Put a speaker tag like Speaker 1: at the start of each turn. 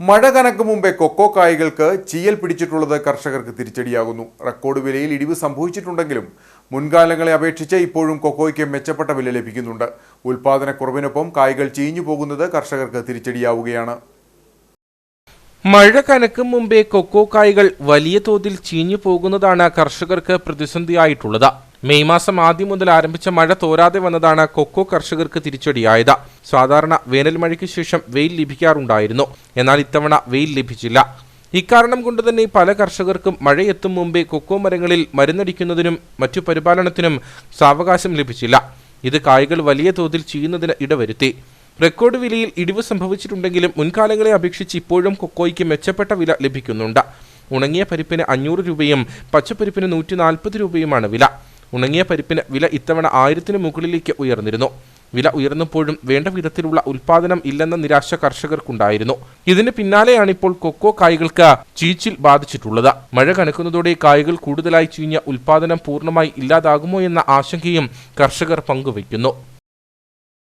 Speaker 1: മഴ കനക്ക് മുമ്പേ കൊക്കോ കായ്കൾക്ക് ചീയൽ പിടിച്ചിട്ടുള്ളത് കർഷകർക്ക് തിരിച്ചടിയാകുന്നു. റെക്കോർഡ് വിലയിൽ ഇടിവ് സംഭവിച്ചിട്ടുണ്ടെങ്കിലും മുൻകാലങ്ങളെ അപേക്ഷിച്ച് ഇപ്പോഴും കൊക്കോയ്ക്ക് മെച്ചപ്പെട്ട വില ലഭിക്കുന്നുണ്ട്. ഉൽപാദനക്കുറവിനൊപ്പം കായ്കൾ ചീഞ്ഞു പോകുന്നത് കർഷകർക്ക് തിരിച്ചടിയാവുകയാണ്.
Speaker 2: മഴ കനക്കും മുമ്പേ കൊക്കോ കായ്കൾ വലിയ തോതിൽ ചീഞ്ഞു പോകുന്നതാണ് കർഷകർക്ക് പ്രതിസന്ധിയായിട്ടുള്ളത്. മെയ് മാസം ആദ്യം മുതൽ ആരംഭിച്ച മഴ തോരാതെ വന്നതാണ് കൊക്കോ കർഷകർക്ക് തിരിച്ചടിയായത്. സാധാരണ വേനൽ മഴയ്ക്ക് ശേഷം വെയിൽ ലഭിക്കാറുണ്ടായിരുന്നു. എന്നാൽ ഇത്തവണ വെയിൽ ലഭിച്ചില്ല. ഇക്കാരണം കൊണ്ട് തന്നെ പല കർഷകർക്കും മഴയെത്തും മുമ്പേ കൊക്കോ മരങ്ങളിൽ മരുന്നടിക്കുന്നതിനും മറ്റു പരിപാലനത്തിനും സാവകാശം ലഭിച്ചില്ല. ഇത് കായ്കൾ വലിയ തോതിൽ ചെയ്യുന്നതിന് ഇടവരുത്തി. റെക്കോർഡ് വിലയിൽ ഇടിവ് സംഭവിച്ചിട്ടുണ്ടെങ്കിലും മുൻകാലങ്ങളെ അപേക്ഷിച്ച് ഇപ്പോഴും കൊക്കോയ്ക്ക് മെച്ചപ്പെട്ട വില ലഭിക്കുന്നുണ്ട്. ഉണങ്ങിയ പരിപ്പിന് അഞ്ഞൂറ് രൂപയും പച്ചപ്പരിപ്പിന് നൂറ്റി നാൽപ്പത് രൂപയുമാണ് വില. ഉണങ്ങിയ പരിപ്പിന് വില ഇത്തവണ ആയിരത്തിന് മുകളിലേക്ക് ഉയർന്നിരുന്നു. വില ഉയർന്നപ്പോഴും വേണ്ട വിധത്തിലുള്ള ഉൽപാദനം ഇല്ലെന്ന നിരാശ കർഷകർക്കുണ്ടായിരുന്നു. ഇതിന് പിന്നാലെയാണ് ഇപ്പോൾ കൊക്കോ കായ്കൾക്ക് ചീച്ചിൽ ബാധിച്ചിട്ടുള്ളത്. മഴ കനക്കുന്നതോടെ കായ്കൾ കൂടുതലായി ചീഞ്ഞ ഉൽപാദനം പൂർണമായി ഇല്ലാതാകുമോ എന്ന ആശങ്കയും കർഷകർ പങ്കുവയ്ക്കുന്നു.